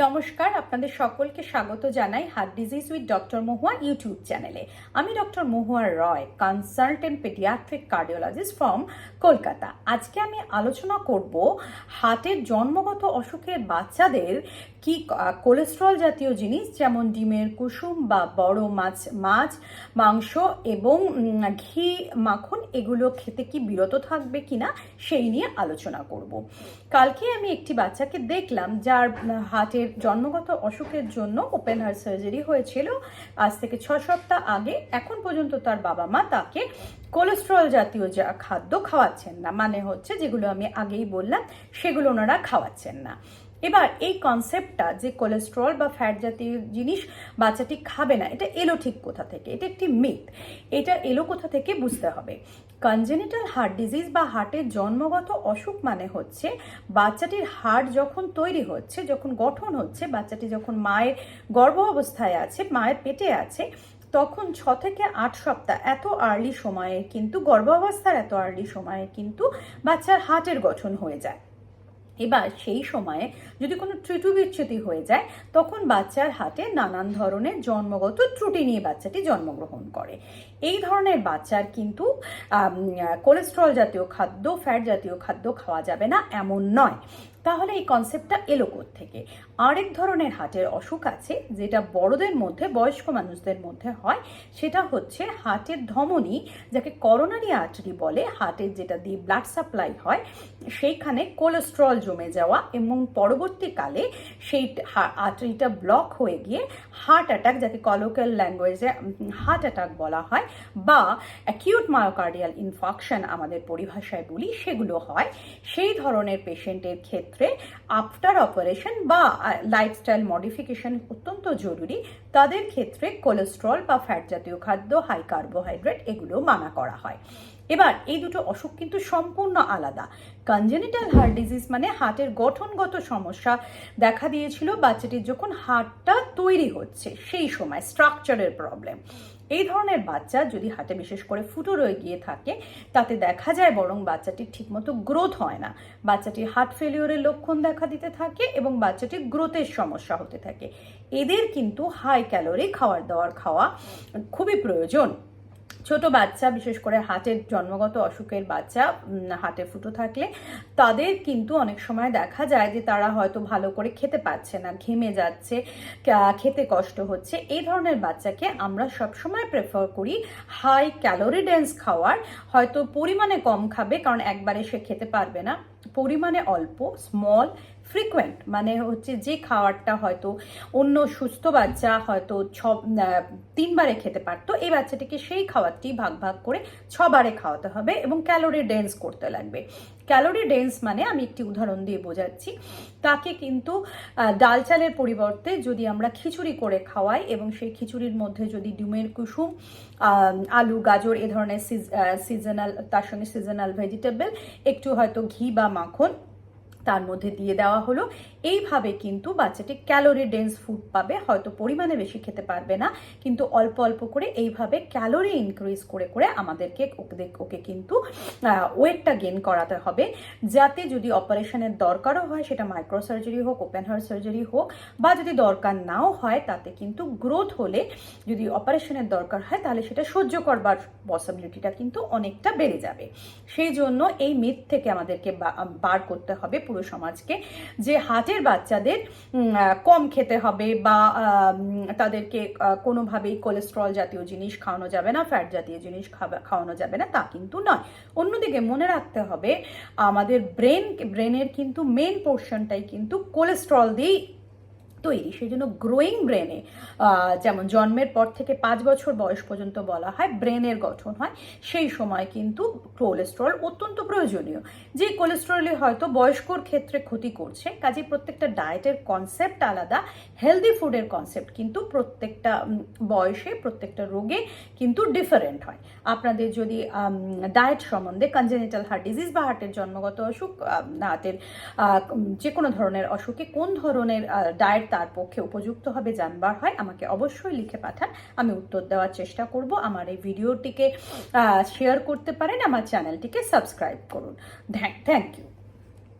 নমস্কার, আপনাদের সকলকে স্বাগত জানাই heart disease with doctor Mahua YouTube চ্যানেলে আমি doctor Mahua Roy consultant paediatric cardiologist from Kolkata. আজকে আমি আলোচনা করব হার্টের জন্মগত অসুখের বাচ্চাদের কি কোলেস্ট্রল জাতীয় জিনিস, যেমন ডিমের কুসুম বা বড় মাছ মাছ, মাংস এবং ঘি, মাখন, এগুলো খেতে কি বিরত থাকবে কিনা সেই নিয়ে আলোচনা করব। কালকে আমি একটি বাচ্চাকে দেখলাম যার হার্টের জন্মগত অসুখের জন্য ওপেন হার্ট সার্জারি হয়েছিল। আজ থেকে ছ সপ্তাহ আগে, এখন পর্যন্ত তার বাবা মা তাকে কোলেস্ট্রল জাতীয় যা খাদ্য খাওয়াচ্ছেন না। মানে হচ্ছে যেগুলো আমি আগেই বললাম, সেগুলো ওনারা খাওয়াচ্ছেন না। এবার এই কনসেপ্টটা যে কোলেস্ট্রল বা ফ্যাট জাতীয় জিনিস বাচ্চাটি খাবে না, এটা এলো ঠিক কোথা থেকে? এটা একটি মিথ এটা এলো কোথা থেকে বুঝতে হবে। কনজেনিটাল হার্ট ডিজিজ বা হার্টের জন্মগত অসুখ মানে হচ্ছে বাচ্চাটির হার্ট যখন তৈরি হচ্ছে, যখন গঠন হচ্ছে, বাচ্চাটি যখন মায়ের গর্ভ অবস্থায় আছে, মায়ের পেটে আছে, তখন ছ থেকে আট সপ্তাহ, এত আর্লি সময়ে কিন্তু গর্ভাবস্থার এত আর্লি সময়ে কিন্তু বাচ্চার হার্টের গঠন হয়ে যায়। এবার সেই সময়ে যদি কোনো ত্রুটি বিচ্যুতি হয়ে যায়, তখন বাচ্চার হাতে নানান ধরনের জন্মগত ত্রুটি নিয়ে বাচ্চাটি জন্মগ্রহণ করে। এই ধরনের বাচ্চার কিন্তু কোলেস্ট্রল জাতীয় খাদ্য, ফ্যাট জাতীয় খাদ্য খাওয়া যাবে না, এমন নয়। তাহলে এই কনসেপ্টটা এলো থেকে আরেক ধরনের হার্টের অসুখ আছে, যেটা বড়দের মধ্যে, বয়স্ক মানুষদের মধ্যে হয়। সেটা হচ্ছে হার্টের ধমনী, যাকে করোনারি আর্টারি বলে। হার্টের যেটা দিয়ে ব্লাড সাপ্লাই হয়, সেইখানে কোলেস্ট্রল জমে যাওয়া এবং পরবর্তীকালে সেই আর্টারিটা ব্লক হয়ে গিয়ে হার্ট অ্যাটাক যাকে কলোকাল ল্যাঙ্গুয়েজে হার্ট অ্যাটাক বলা হয়, বা অ্যাকিউট মায়োকার্ডিয়াল ইনফাকশন আমাদের পরিভাষায় বলি, সেগুলো হয়। সেই ধরনের পেশেন্টের ক্ষেত্রে আফটার অপারেশন বা লাইফস্টাইল মডিফিকেশন অত্যন্ত জরুরি। তাদের ক্ষেত্রে কোলেস্ট্রল বা ফ্যাট জাতীয় খাদ্য হাই কার্বোহাইড্রেট এগুলো মানা করা হয়। এবার এই দুটো অসুখ কিন্তু সম্পূর্ণ আলাদা। কনজেনিটাল হার্ট ডিজিজ মানে হার্টের গঠনগত সমস্যা দেখা দিয়েছিল বাচ্চাটির যখন হার্টটা তৈরি হচ্ছে, সেই সময় স্ট্রাকচারের প্রবলেম এই ধরনের বাচ্চা যদি হাটে বিশেষ করে ফুটো রয়ে গিয়ে থাকে, তাতে দেখা যায় বরং বাচ্চাটির ঠিকমতো গ্রোথ হয় না। বাচ্চাটির হার্ট ফেলিওরের লক্ষণ দেখা দিতে থাকে এবং বাচ্চাটির গ্রোথের সমস্যা হতে থাকে। এদের কিন্তু হাই ক্যালোরি খাওয়ার দাওয়ার খাওয়া খুবই প্রয়োজন। ছোট বাচ্চা, বিশেষ করে হাটের জন্মগত অসুখের বাচ্চা হাটে ফুটো থাকলে, তাদের কিন্তু অনেক সময় দেখা যায় যে তারা হয়তো ভালো করে খেতে পাচ্ছে না, ঘেমে যাচ্ছে খেতে কষ্ট হচ্ছে। এই ধরনের বাচ্চাকে আমরা সবসময় প্রেফার করি হাই ক্যালোরি ডেন্স খাওয়ার। হয়তো পরিমাণে কম খাবে, কারণ একবারে সে খেতে পারবে না। পরিমাণে অল্প স্মল ফ্রিকোয়েন্ট মানে হচ্ছে যে খাবারটা হয়তো অন্য সুস্থ বাচ্চা হয়তো ছ তিনবারে খেতে পারতো, এই বাচ্চাটিকে সেই খাবারটি ভাগ ভাগ করে ছবারে খাওয়াতে হবে এবং ক্যালোরি ডেন্স করতে লাগবে। ক্যালোরি ডেন্স মানে আমি একটি উদাহরণ দিয়ে বোঝাচ্ছি, তাকে কিন্তু ডাল চালের পরিবর্তে যদি আমরা খিচুড়ি করে খাওয়াই এবং সেই খিচুড়ির মধ্যে যদি ডিমের কুসুম আলু, গাজর এ ধরনের সিজনাল তার সঙ্গে সিজনাল ভেজিটেবল একটু হয়তো ঘি বা মাখন তার মধ্যে দিয়ে দেওয়া হলো এইভাবে কিন্তু বাচ্চাটি ক্যালোরি ডেন্স ফুড পাবে, হয়তো পরিমাণে বেশি খেতে পারবে না, কিন্তু অল্প অল্প করে এইভাবে ক্যালোরি ইনক্রিজ করে করে আমাদেরকে ওকে ওকে কিন্তু ওয়েটটা গেন করাতে হবে। যাতে যদি অপারেশনের দরকারও হয়, সেটা মাইক্রো সার্জারি হোক ওপেন হার্ট সার্জারি হোক, বা যদি দরকার নাও হয়, তাতে কিন্তু গ্রোথ হলে যদি অপারেশনের দরকার হয়, তাহলে সেটা সহ্য করবার পসিবিলিটিটা কিন্তু অনেকটা বেড়ে যাবে। সেই জন্য এই মিথ থেকে আমাদেরকে বার করতে হবে পুরো সমাজকে, যে হার্টের বাচ্চাদের কম খেতে হবে বা তাদেরকে কোনোভাবেই কোলেস্ট্রল জাতীয় জিনিস খাওয়ানো যাবে না ফ্যাট জাতীয় জিনিস খাওয়ানো যাবে না, তা কিন্তু নয়। অন্যদিকে মনে রাখতে হবে, আমাদের ব্রেন ব্রেনের কিন্তু মেন পোর্শনটাই কিন্তু কোলেস্ট্রল দিয়েই তৈরি, সেই জন্য গ্রোয়িং ব্রেনে যেমন জন্মের পর থেকে পাঁচ বছর বয়স পর্যন্ত বলা হয় ব্রেনের গঠন হয়, সেই সময় কিন্তু কোলেস্ট্রল অত্যন্ত প্রয়োজনীয়। যে কোলেস্ট্রলই হয়তো বয়স্কর ক্ষেত্রে ক্ষতি করছে কাজে প্রত্যেকটা ডায়েটের কনসেপ্ট আলাদা হেলদি ফুডের কনসেপ্ট কিন্তু প্রত্যেকটা বয়সে প্রত্যেকটা রোগে কিন্তু ডিফারেন্ট হয়। আপনাদের যদি ডায়েট সম্বন্ধে কনজেনিটাল হার্ট ডিজিজ বা হার্টের জন্মগত অসুখ হার্টের যে কোনো ধরনের অসুখে কোন ধরনের ডায়েট তার পক্ষে উপযুক্ত হবে জানবার হয়, আমাকে অবশ্যই লিখে পাঠান। আমি উত্তর দেওয়ার চেষ্টা করব। আমার এই ভিডিওটিকে শেয়ার করতে পারেন, আমার চ্যানেলটিকে সাবস্ক্রাইব করুন। Thank you